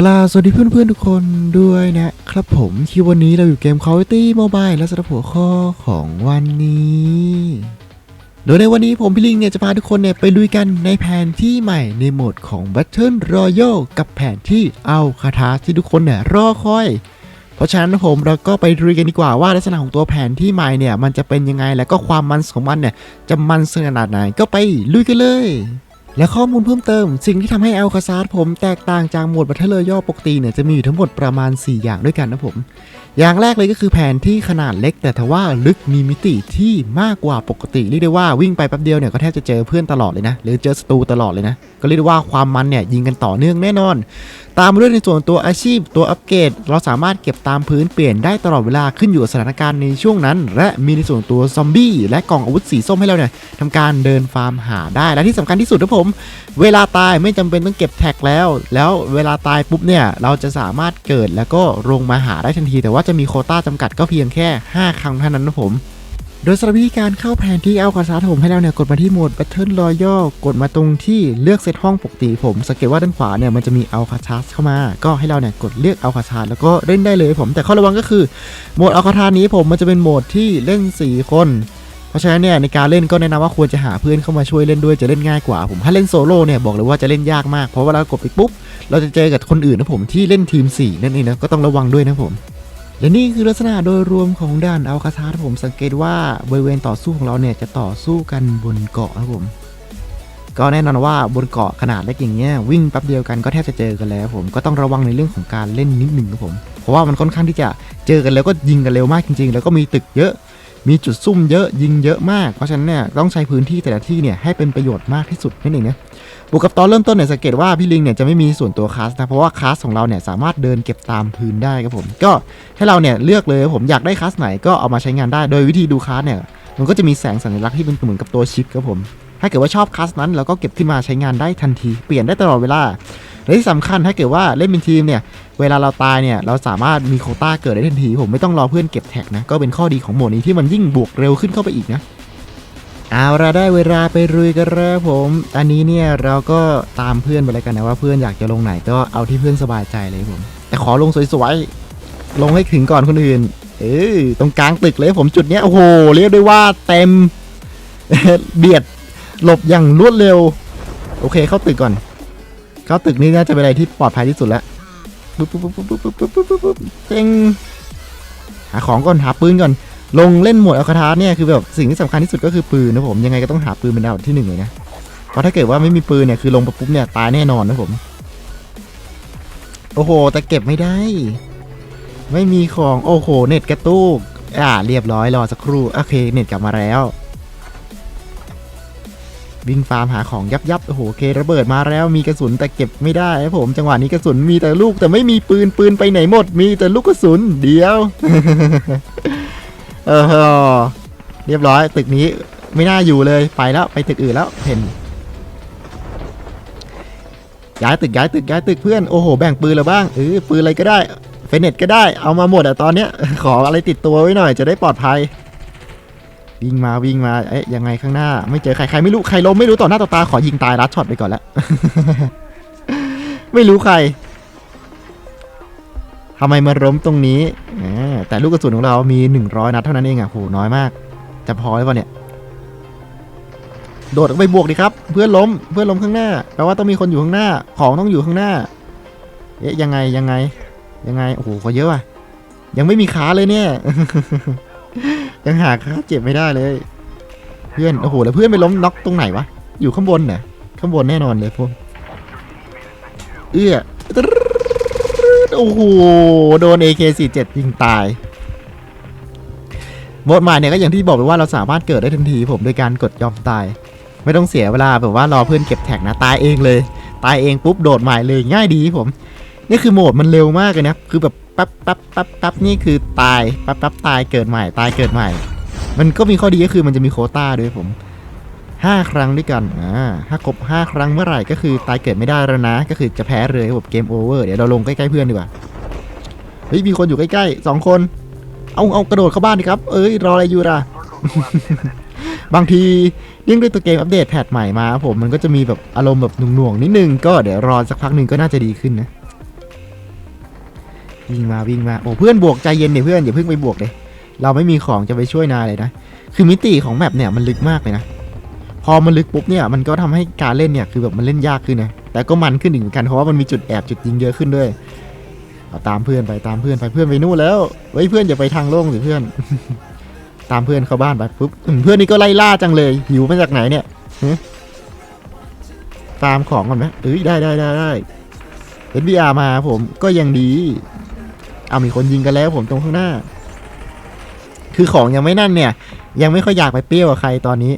กลาสวัสดีเพื่อนๆทุกคนด้วยนะครับผมที่วันนี้เราอยู่เกม Call of Duty Mobile และสำหรับหัวข้อของวันนี้ โดยในวันนี้ผมพี่ลิงเนี่ยจะพาทุกคนเนี่ยไปลุยกันในแผนที่ใหม่ในโหมดของ Battle Royale กับแผนที่เอาคาถาที่ทุกคนเนี่ยรอคอย เพราะฉะนั้นผมเราก็ไปลุยกันดีกว่าว่าลักษณะของตัวแผนที่ใหม่เนี่ยมันจะเป็นยังไงและก็ความมันของมันเนี่ยจะมันขนาดไหนก็ไปลุยกันเลย และข้อมูลเพิ่มเติม สิ่งที่ทำให้อัลคาซาร์ผมแตกต่างจากโหมดบัตเทอร์ย่อปกติเนี่ยจะมีอยู่ทั้งหมดประมาณ 4 อย่างด้วยกันนะผมอย่างแรกเลยก็คือแผนที่ขนาดเล็ก แต่ทว่าลึกมีมิติที่มากกว่าปกติเรียกได้ว่าวิ่งไปแป๊บเดียวเนี่ยก็แทบจะเจอเพื่อนตลอดเลยนะ หรือเจอศัตรูตลอดเลยนะ ก็เรียกได้ว่าความมันเนี่ยยิงกันต่อเนื่องแน่นอน ตามมาด้วยในส่วนตัวอาชีพตัวอัปเกรดเราสามารถเก็บตามพื้นเปลี่ยนได้ตลอดเวลาขึ้นอยู่กับสถานการณ์ในช่วงนั้น และมีในส่วนตัวซอมบี้และกล่องอาวุธสีส้มให้เราเนี่ยทำการเดินฟาร์มหาได้และที่สำคัญที่สุดนะผม เวลาตายไม่จำเป็นต้องเก็บแท็กแล้ว แล้วเวลาตายปุ๊บเนี่ยเราจะสามารถเกิดแล้วก็ลงมาหาได้ทันทีแต่ว่าจะมีโคต้าจำกัดก็เพียงแค่ 5 ครั้งเท่านั้นนะผม โดยสำหรับวิธีการเข้าแผนที่เอาคาซาผมให้เราเนี่ยกดมาที่โหมด Battle Royale กดมาตรงที่เลือกเซตห้องปกติผมสังเกตว่าด้านขวาเนี่ยมันจะมีเอาคาชาสเข้ามา ก็ให้เราเนี่ยกดเลือกเอาคาชาสแล้วก็เล่นได้เลยผมแต่ข้อระวังก็คือโหมดเอาคาทานี้ผมมันจะเป็นโหมดที่เล่น 4 คนเพราะฉะนั้นเนี่ยในการเล่นก็แนะนำว่าควรจะหาเพื่อนเข้ามาช่วยเล่นด้วยจะเล่นง่ายกว่าผมถ้าเล่นโซโล่เนี่ยบอกเลยว่าจะเล่นยากมากเพราะว่าเรากดไปปุ๊บ เราจะเจอกับคนอื่นนะผมที่เล่นทีม 4 นั่นเองนะก็ต้องระวังด้วยนะผม และนี่คือลักษณะโดยรวมของด่านอัลคาซาร์ผมสังเกตว่าบริเวณต่อสู้ของเราเนี่ยจะต่อสู้กันบนเกาะนะผม ก็แน่นอนว่าบนเกาะขนาดเล็กอย่างเงี้ยวิ่งแป๊บเดียวกันก็แทบจะเจอกันแล้วผมก็ต้องระวังในเรื่องของการเล่นนิดหนึ่งครับผม เพราะว่ามันค่อนข้างที่จะเจอกันแล้วก็ยิงกันเร็วมากจริง ๆ แล้วก็มีตึกเยอะ มีจุดซุ่มเยอะยิงเยอะมาก เพราะฉะนั้นเนี่ยต้องใช้พื้นที่แต่ละที่เนี่ยให้เป็นประโยชน์มากที่สุดนั่นเองนะบวกกับตอนเริ่มต้นเนี่ยสังเกตว่าพี่ลิงเนี่ยจะไม่มีส่วนตัวคาสนะเพราะว่าคาสของเราเนี่ยสามารถเดินเก็บตามพื้นได้ครับผม ก็ให้เราเนี่ยเลือกเลยผมอยากได้คาสไหนก็เอามาใช้งานได้ โดยวิธีดูคาสเนี่ยมันก็จะมีแสงสัญลักษณ์ที่เป็นเหมือนกับตัวชิปครับผมถ้าเกิดว่าชอบคาสนั้นเราก็เก็บขึ้นมาใช้งานได้ทันที เปลี่ยนได้ตลอดเวลา และที่สำคัญถ้าเกิดว่าเล่นเป็นทีมเนี่ยเวลาเราตายเนี่ยเราสามารถมีโคต้าเกิดได้ทันที ผมไม่ต้องรอเพื่อนเก็บแท็กนะก็เป็นข้อดีของโหมดนี้ที่มันยิ่งบวกเร็วขึ้นเข้าไปอีกนะเอาละได้เวลาไปรุยกันแล้วผม อันนี้เนี่ยเราก็ตามเพื่อนไปแล้วกันนะว่าเพื่อนอยากจะลงไหนก็เอาที่เพื่อนสบายใจเลยผม แต่ขอลงสวยๆลงให้ถึงก่อนคนอื่น เออตรงกลางตึกเลยผมจุดเนี้ยโอ้โหเรียกได้ว่าเต็มเบียดหลบอย่างรวดเร็ว โอเคเข้าตึกก่อน เข้าตึกนี่น่าจะเป็นอะไรที่ปลอดภัยที่สุดแล้วปุ๊บปุ๊บปุ๊บปุ๊บปุ๊บปุ๊บปุ๊บปุ๊บเต็งหาของก่อนหาปืนก่อน ลงเล่นหมดอัลคาทาสเนี่ยคือแบบสิ่งที่สำคัญที่สุดก็คือปืนนะผมยังไงก็ต้องหาปืนเป็นดับที่หนึ่งเลยนะเพราะถ้าเกิดว่าไม่มีปืนเนี่ยคือลงไปปุ๊บเนี่ยตายแน่นอนนะผม โอ้โห แต่เก็บไม่ได้ ไม่มีของโอ้โหเน็ตกระตุกอ่าเรียบร้อยรอสักครู่โอเคเน็ตกลับมาแล้ว วิ่งฟาร์มหาของยับยับโอ้โหเคระเบิดมาแล้วมีกระสุนแต่เก็บไม่ได้ครับผมจังหวะนี้กระสุนมีแต่ลูกแต่ไม่มีปืนปืนไปไหนหมด มีแต่ลูกกระสุนเดียวเออเรียบร้อยตึกนี้ไม่น่าอยู่เลยไปแล้วไปตึกอื่นแล้วเห็นย้ายตึกย้ายตึกย้ายตึกเพื่อนโอ้โหแบ่งปืนเราบ้างเออปืนอะไรก็ได้เฟเน็ตก็ได้เอามาหมดอะตอนเนี้ยขออะไรติดตัวไว้หน่อยจะได้ปลอดภัย วิ่งมาวิ่งมา เอ๊ะยังไงข้างหน้า ไม่เจอใครใครไม่รู้ใครล้มไม่รู้ต่อหน้าต่อตาขอยิงตายรัดช็อตไปก่อนแล้ว ไม่รู้ใครทำไมมาล้มตรงนี้ แต่ลูกกระสุนของเรามี 100 นัดเท่านั้นเองอะโหน้อยมาก จะพอหรือเปล่าเนี่ย โดดไปบวกดิครับ เพื่อนล้ม เพื่อนล้มข้างหน้า แปลว่าต้องมีคนอยู่ข้างหน้า ของต้องอยู่ข้างหน้า เอ๊ะยังไงยังไง ยังไง โอ้โหเขาเยอะว่ะ ยังไม่มีขาเลยเนี่ย ยังหาขาเจ็บไม่ได้เลย เพื่อนโอ้โหแล้วเพื่อนไปล้มน็อกตรงไหนวะอยู่ข้างบนน่ะข้างบนแน่นอนเลยพวกเอื้อโอ้โหโดน AK47 ยิงตายโหมดใหม่เนี่ยก็อย่างที่บอกไปว่าเราสามารถเกิดได้ทันทีผมโดยการกดยอมตาย ไม่ต้องเสียเวลาแบบว่ารอเพื่อนเก็บแท็กนะตายเองเลย ตายเองปุ๊บโดดใหม่เลยง่ายดีผม นี่คือโหมดมันเร็วมากเลยนะคือแบบ ปั๊บแป๊บแป๊บแป๊บนี่คือตายแป๊บแป๊บตายเกิดใหม่ ตายเกิดใหม่ มันก็มีข้อดีก็คือมันจะมีโคต้าด้วยผมห้าครั้งด้วยกันอ่าถ้าครบห้าครั้งเมื่อไหร่ก็คือตายเกิดไม่ได้แล้วนะ ก็คือจะแพ้เลยครับเกมโอเวอร์เดี๋ยวเราลงใกล้ๆเพื่อนดีกว่าเฮ้ยมีคนอยู่ใกล้ๆสองคน เอาเอากระโดดเข้าบ้านดิครับ เอ้ยรออะไรอยู่ล่ะบางทีเนื่องด้วยตัวเกมอัปเดตแพทใหม่มาครับผมมันก็จะมีแบบอารมณ์แบบหน่วงๆนิดนึงก็เดี๋ยวรอสักพักหนึ่งก็น่าจะดีขึ้นนะ วิ่งมาวิ่งมาโอ้เพื่อนบวกใจเย็นดิเพื่อนอย่าเพิ่งไปบวกเลยเราไม่มีของจะไปช่วยนายเลยนะคือมิติของแมปเนี่ยมันลึกมากเลยนะพอมันลึกปุ๊บเนี่ยมันก็ทำให้การเล่นเนี่ยคือแบบมันเล่นยากขึ้นนะแต่ก็มันขึ้นอีกเหมือนกันเพราะว่ามันมีจุดแอบจุดยิงเยอะขึ้นด้วยเอาตามเพื่อนไปตามเพื่อนไปเพื่อนไปนู่นแล้วเฮ้ยเพื่อนอย่าไปทางโล่งสิเพื่อน ตามเพื่อนเข้าบ้านไปปุ๊บเพื่อนนี่ก็ไล่ล่าจังเลยหิวมาจากไหนเนี่ยตามของก่อนไหมเอ้ยได้ได้ได้ได้ SBR มาผมก็ยังดี เอามีคนยิงกันแล้วผมตรงข้างหน้า คือของยังไม่นั่นเนี่ย ยังไม่ค่อยอยากไปเปรี้ยวกับใครตอนนี้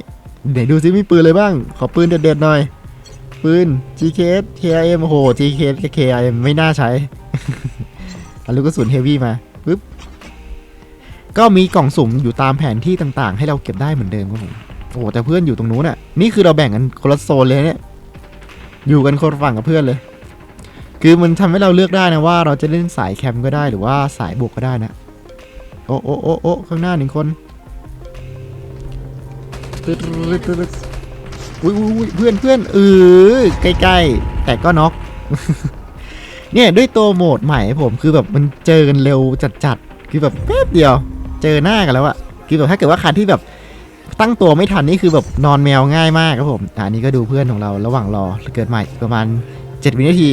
เดี๋ยวดูซิมีปืนเลยบ้าง ขอปืนเด็ดๆหน่อย ปืน GKS KRM โอ้โห GKS กับ KRM ไม่น่าใช้เอาลูกกระสุนเฮฟวี่มาปึ๊บก็มีกล่องสุ่มอยู่ตามแผนที่ต่างๆ ให้เราเก็บได้เหมือนเดิมครับผมโอ้โหแต่เพื่อนอยู่ตรงนู้นอะ นี่คือเราแบ่งกันคนละโซนเลยเนี่ย อยู่กันคนฝั่งกับเพื่อนเลย คือมันทำให้เราเลือกได้นะว่าเราจะเล่นสายแคมป์ก็ได้หรือว่าสายบุกก็ได้นะ โอ้โอ้โอ้โอ้ข้างหน้าหนึ่งคนตึ๊ดตึ๊ดตึ๊ดอุ้ยอุ้ยเพื่อนเพื่อนเออใกล้ๆ แต่ก็น็อกเนี่ยด้วยตัวโหมดใหม่ผมคือแบบมันเจอกันเร็วจัดๆ คือแบบแป๊บเดียว เจอหน้ากันแล้วอะคือแบบถ้าเกิดว่าใครที่แบบตั้งตัวไม่ทันนี่คือแบบนอนแมวง่ายมากครับผมอะอันนี้ก็ดูเพื่อนของเราระหว่างรอเกิดใหม่ประมาณ 7 วินาที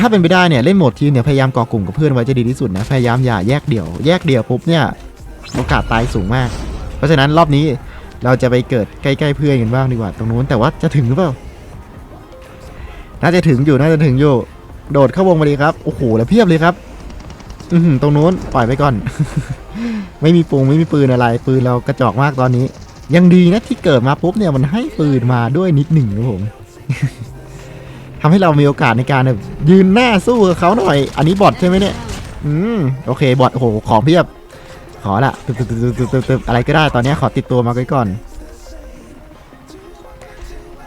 ถ้าเป็นไปได้เนี่ยเล่นโหมดทีมเนี่ยพยายามก่อกลุ่มกับเพื่อนไว้จะดีที่สุดนะพยายามอย่าแยกเดี่ยวแยกเดี่ยวปุ๊บเนี่ยโอกาสตายสูงมาก เพราะฉะนั้นรอบนี้เราจะไปเกิดใกล้ๆเพื่อนกันบ้างดีกว่าตรงนู้นแต่ว่าจะถึงหรือเปล่าน่าจะถึงอยู่น่าจะถึงอยู่โดดเข้าวงมาดีครับโอ้โหแล้วเพียบเลยครับ อืตรงนู้นปล่อยไปก่อน ไม่มีปุงไม่มีปืนอะไร ปืนเรากระจอกมากตอนนี้ ยังดีนะที่เกิดมาปุ๊บเนี่ยมันให้ปืนมาด้วยนิดหนึ่งครับผม ทำให้เรามีโอกาสในการแบบยืนหน้าสู้กับเขาหน่อย อันนี้บอทใช่ไหมเนี่ยอืมโอเคบอทโอ้โหของเพียบ ขอละตึบตึบตึบตึบตึบตึบอะไรก็ได้ตอนนี้ขอติดตัวมาไว้ก่อน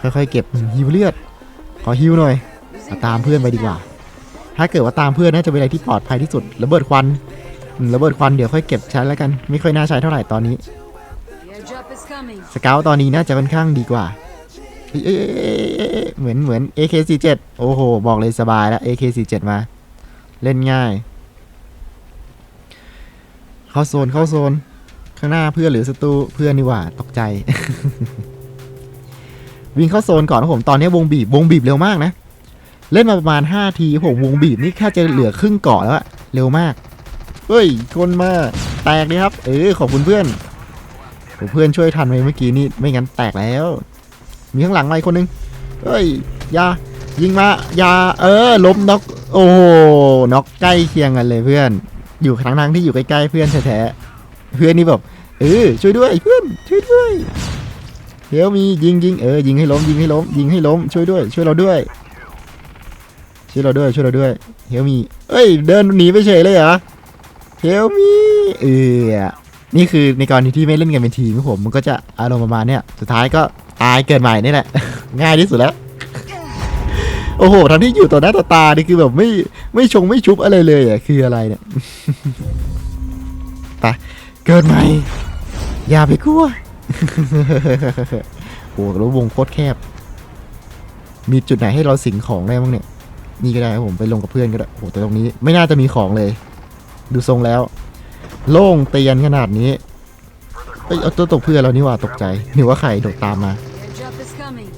ค่อยๆเก็บฮิวเลือด ขอฮิวหน่อยเอาตามเพื่อนไปดีกว่า ถ้าเกิดว่าตามเพื่อนน่าจะเป็นอะไรที่ปลอดภัยที่สุดระเบิดควันอืมระเบิดควันเดี๋ยวค่อยเก็บใช้แล้วกัน ไม่ค่อยน่าใช้เท่าไหร่ตอนนี้ The airdrop is coming. สเกลตอนนี้น่าจะค่อนข้างดีกว่า เหมือนเหมือน AK47 โอ้โห บอกเลยสบายแล้ว AK47 มา เล่นง่าย เข้าโซนเข้าโซน ข้างหน้าเพื่อนหรือศัตรูเพื่อนนี่หว่าตกใจ วิ่งเข้าโซนก่อนนะผม ตอนนี้วงบีบ วงบีบเร็วมากนะ เล่นมาประมาณ 5 ทีผมวงบีบนี่แค่จะเหลือครึ่งเกาะแล้วอะเร็วมาก เฮ้ย คนมา แตกดีครับ เออขอบคุณเพื่อนเพื่อนช่วยทันไปเมื่อกี้นี่ไม่งั้นแตกแล้ว มีข้างหลังอะไรคนนึงเฮ้ยยายิงมายาเออล้มน็อกโอ้โหน็อกใกล้เคียงกันเลยเพื่อน อยู่ทั้งทั้งที่อยู่ใกล้ๆเพื่อนแท้ๆเพื่อนนี่แบบเออช่วยด้วยเพื่อนช่วยด้วยเดี๋ยวมียิงยิงเออยิงให้ล้มยิงให้ล้มยิงให้ล้มช่วยด้วย ช่วยเราด้วยช่วยเราด้วยช่วยเราด้วยเฮลมีเอ้ย เดินหนีไปเฉยเลยเหรอเฮลมีเออนี่คือในกรณีที่ไม่เล่นกันเป็นทีมครับผมมันก็จะอารมณ์ประมาณเนี้ยสุดท้ายก็ ตายเกิดใหม่นี่แหละ ง่ายที่สุดแล้ว โอ้โหทั้งที่อยู่ต่อหน้าต่อตานี่คือแบบไม่ไม่ชงไม่ชุบอะไรเลยอะคืออะไรเนี่ยไปเกิดใหม่ อย่าไปกลัวโอ้โหแล้ววงโคตรแคบ มีจุดไหนให้เราสิงของได้บ้างเนี่ย นี่ก็ได้ครับผมไปลงกับเพื่อนก็ได้โอ้แต่ตรงนี้ไม่น่าจะมีของเลย ดูทรงแล้ว โล่งเตียนขนาดนี้ เอ้ยเอาตัวตกเพื่อนเรานี่หว่าตกใจนึกว่าใครโดดตามมา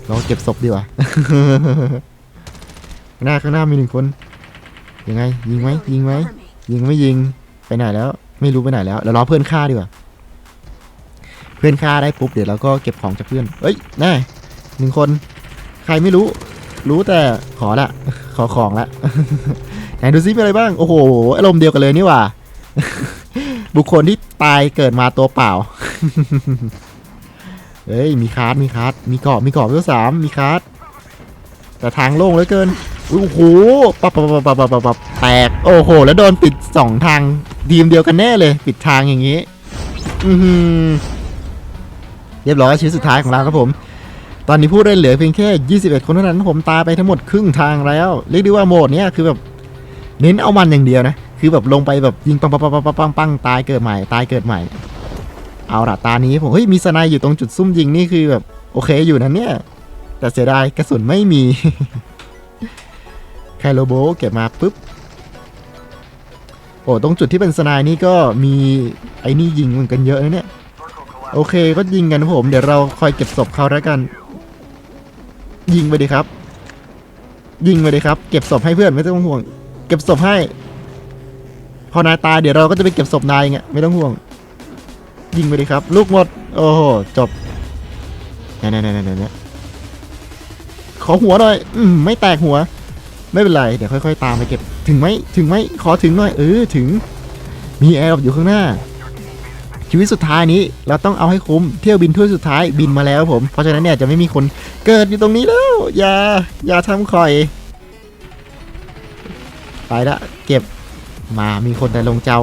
เราเก็บศพดีกว่า หน้าข้างหน้ามีหนึ่งคน ยังไง ยิงไหมยิงไหมยิงไม่ยิงไปไหนแล้ว ไม่รู้ไปไหนแล้วเรารอเพื่อนฆ่าดีกว่า เพื่อนฆ่าได้ปุ๊บเดี๋ยวเราก็เก็บของจากเพื่อน เอ้ยแน่หนึ่งคน ใครไม่รู้ รู้แต่ขอละขอของละไหนดูซิมีอะไรบ้าง โอ้โห อารมณ์เดียวกันเลยนี่หว่า บุคคลที่ตายเกิดมาตัวเปล่า เฮ้ยมีคาร์ดมีคาร์ดมีเกาะมีเกาะเวลสามมีคาร์ดแต่ทางโล่งเหลือเกินโอ้โหปับปับปับปับปับปับแตกโอ้โห แล้วโดนปิดสองทางทีมเดียวกันแน่เลย ปิดทางอย่างนี้ อือเรียบร้อยชีวิตสุดท้ายของเราครับผม ตอนนี้ผู้เล่นเหลือเพียงแค่ 21 คนเท่านั้นผมตายไปทั้งหมดครึ่งทางแล้ว เรียกได้ว่าโหมดเนี้ยคือแบบเน้นเอามันอย่างเดียวนะ คือแบบลงไปแบบยิงปังปังปังปังปังปังปังตายเกิดใหม่ตายเกิดใหม่ เอาละตานี้ผมเฮ้ยมีสนด์อยู่ตรงจุดซุ่มยิงนี่คือแบบโอเคอยู่นะเนี่ย แต่เสียดายกระสุนไม่มีไคโลโบเก็บมาปุ๊บโอ้ตรงจุดที่เป็นสนด์นี่ก็มีไอ้นี่ยิงมันกันเยอะนะเนี่ยโอเคก็ยิงกันนะผม เดี๋ยวเราคอยเก็บศพเขาแล้วกัน ยิงไปดีครับ ยิงไปดีครับ เก็บศพให้เพื่อนไม่ต้องห่วง เก็บศพให้ พอนายตายเดี๋ยวเราก็จะไปเก็บศพนายไงไม่ต้องห่วง ยิงไปดีครับ ลูกหมด โอ้โห จบเนี่ยเนี่ยเนี่ยขอหัวหน่อย อืมไม่แตกหัว ไม่เป็นไร เดี๋ยวค่อย ๆ ตามไปเก็บ ถึงไหมถึงไหมขอถึงหน่อย เออ ถึง มีแอร์อยู่ข้างหน้า ชีวิตสุดท้ายนี้ เราต้องเอาให้คุ้ม เที่ยวบินถ้วสุดท้ายบินมาแล้วผม เพราะฉะนั้นเนี่ยจะไม่มีคนเกิดอยู่ตรงนี้แล้ว อย่า อย่าทำคอย ไปละ เก็บ มา มีคนแต่ลงเจ้า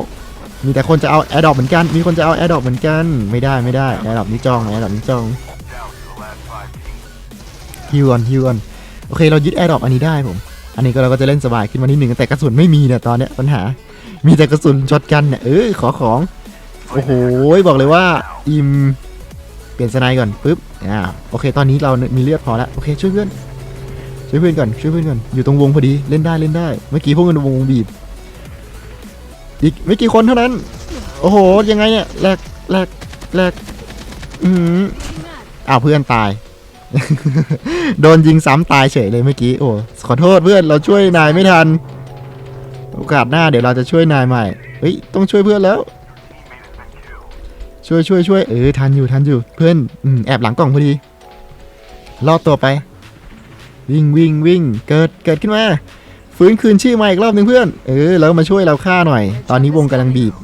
มีแต่คนจะเอาแอร์ดรอปเหมือนกัน มีคนจะเอาแอร์ดรอปเหมือนกัน ไม่ได้ไม่ได้แอร์ดรอปนี้จองแอร์ดรอปนี้จองฮิวก่อนฮิวก่อนโอเคเรายึดแอร์ดรอปอันนี้ได้ผม อันนี้ก็เราก็จะเล่นสบายขึ้นมานิดหนึ่งแต่กระสุนไม่มีเนี่ยตอนเนี้ยปัญหา มีแต่กระสุนช็อตกันเนี่ยเออขอของ โอ้โหบอกเลยว่าอิมเปลี่ยนสไนก่อนปุ๊บอ่าโอเค ตอนนี้เรามีเลือดพอแล้วโอเคช่วยเพื่อนช่วยเพื่อนก่อนช่วยเพื่อนก่อนอยู่ตรงวงพอดีเล่นได้เล่นได้ เมื่อกี้พวกมันวงบีบ อีกไม่กี่คนเท่านั้น โอ้โห ยังไงเนี่ยแหลกแหลกแหลกอืมอ้าวเพื่อนตาย โดนยิงซ้ำตายเฉยเลยเมื่อกี้ โอ้ ขอโทษเพื่อน เราช่วยนายไม่ทัน โอกาสหน้าเดี๋ยวเราจะช่วยนายใหม่ เฮ้ย ต้องช่วยเพื่อนแล้ว ช่วยช่วยช่วยเออ ทันอยู่ทันอยู่ เพื่อนอืมแอบหลังกล่องพอดี ลอดตัวไป วิ่งวิ่งวิ่ง เกิดเกิดขึ้นมา ฟื้นคืนชีพมาอีกรอบหนึ่งเพื่อน เออ แล้วมาช่วยเราฆ่าหน่อย ตอนนี้วงกำลังบีบ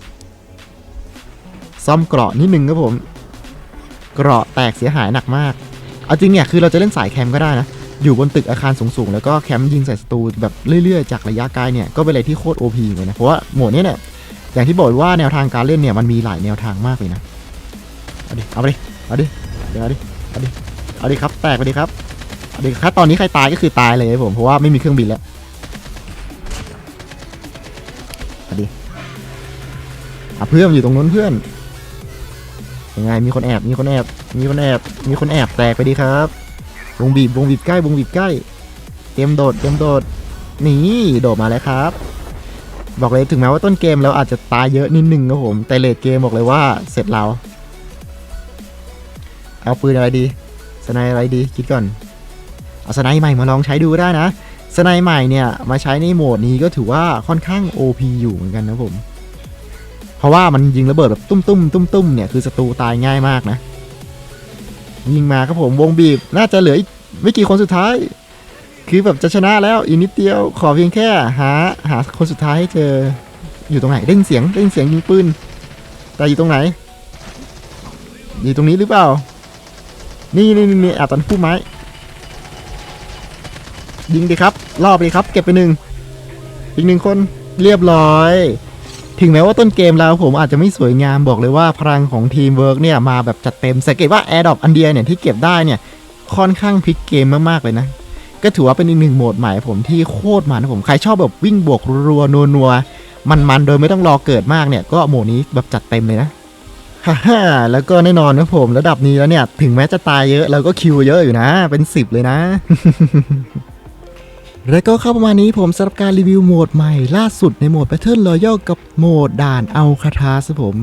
ซ่อมเกราะนิดนึงครับผม เกราะแตกเสียหายหนักมาก เอาจริงเนี่ยคือเราจะเล่นสายแคมป์ก็ได้นะ อยู่บนตึกอาคารสูงๆ แล้วก็แคมป์ยิงใส่ศัตรูแบบเรื่อยๆ จากระยะไกลเนี่ย ก็เป็นอะไรที่โคตร OP เลยนะ เพราะว่าโหมดเนี้ยเนี่ย อย่างที่บอกว่าแนวทางการเล่นเนี่ยมันมีหลายแนวทางมากเลยนะ เอาดิ เอาไปดิ เอาดิเดี๋ยวเอาดิ เอาดิ เอาดิครับ แตกไปดิครับเอาดิครับตอนนี้ใครตายก็คือตายเลยครับผม เพราะว่าไม่มีเครื่องบินแล้ว อะเพื่อนอยู่ตรงนู้นเพื่อนยังไงมีคนแอบมีคนแอบมีคนแอบมีคนแอบแตกไปดีครับวงบีบวงบีบใกล้วงบีบใกล้เตรียมโดดเตรียมโดดนี่โดดมาแล้วครับ บอกเลยถึงแม้ว่าต้นเกมเราอาจจะตายเยอะนิดนึงครับผมแต่เลดเกมบอกเลยว่าเสร็จเราเอาปืนอะไรดีสไนอะไรดีคิดก่อนเอาสไนใหม่มาลองใช้ดูได้นะสไนใหม่เนี่ยมาใช้ในโหมดนี้ก็ถือว่าค่อนข้าง OP อยู่เหมือนกันนะผม เพราะว่ามันยิงระเบิดแบบตุ้มตุ้มตุ้มตุ้มๆเนี่ยคือศัตรูตายง่ายมากนะ ยิงมาครับผมวงบีบน่าจะเหลืออีกไม่กี่คนสุดท้าย คือแบบจะชนะแล้วอีกนิดเดียวขอเพียงแค่หาหาคนสุดท้ายให้เจออยู่ตรงไหนได้ยินเสียงได้ยินเสียงยิงปืนแต่อยู่ตรงไหนอยู่ตรงนี้หรือเปล่า นี่นี่นี่นอบตอนพุ่มไม้ ยิงดีครับ รอบเลยครับ เก็บไปหนึ่งอีกหนึ่งคนเรียบร้อย ถึงแม้ว่าต้นเกมเราผมอาจจะไม่สวยงามบอกเลยว่าพลังของทีมเวิร์กเนี่ยมาแบบจัดเต็มสังเกตว่าแอร์ดอปอันเดียเนี่ยที่เก็บได้เนี่ยค่อนข้างพลิกเกมมากๆเลยนะ ก็ถือว่าเป็นอีกหนึ่งโหมดใหม่ผมที่โคตรมันนะผมใครชอบแบบวิ่งบวกรัวนัวมันๆโดยไม่ต้องรอเกิดมากเนี่ยก็โหมดนี้แบบจัดเต็มเลยนะฮ่าฮ่าแล้วก็แน่นอนนะผมระดับนี้แล้วเนี่ย ถึงแม้จะตายเยอะเราก็คิวเยอะอยู่นะ เป็นสิบเลยนะ แล้วก็เข้าประมาณนี้ผมสำหรับการรีวิวโหมดใหม่ล่าสุดในโหมด Battle Royale กับโหมดด่านเอาคาทาสผม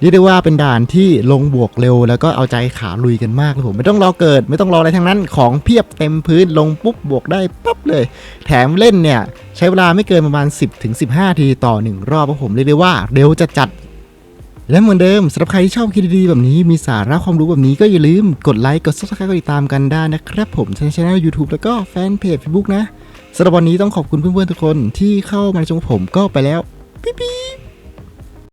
เรียกได้ว่าเป็นด่านที่ลงบวกเร็ว แล้วก็เอาใจขาลุยกันมากเลยผมไม่ต้องรอเกิด ไม่ต้องรออะไรทั้งนั้นของเพียบเต็มพื้นลงปุ๊บบวกได้ปั๊บเลย แถมเล่นเนี่ย ใช้เวลาไม่เกินประมาณ 10-15ถึง15ทีต่อ 1 รอบครับผมเรียกได้ว่าเร็วจะจัดและเหมือนเดิมสำหรับใครที่ชอบคลิปดีๆแบบนี้มีสาระความรู้แบบนี้ก็อย่าลืมกดไลค์กด subscribe กดติดตามกันได้นะครับผมช่อง YouTube แล้วก็แฟนเพจ Facebook นะ สำหรับวันนี้ต้องขอบคุณเพื่อนๆทุกคนที่เข้ามาชมผมก็ไปแล้ว ปิ๊บ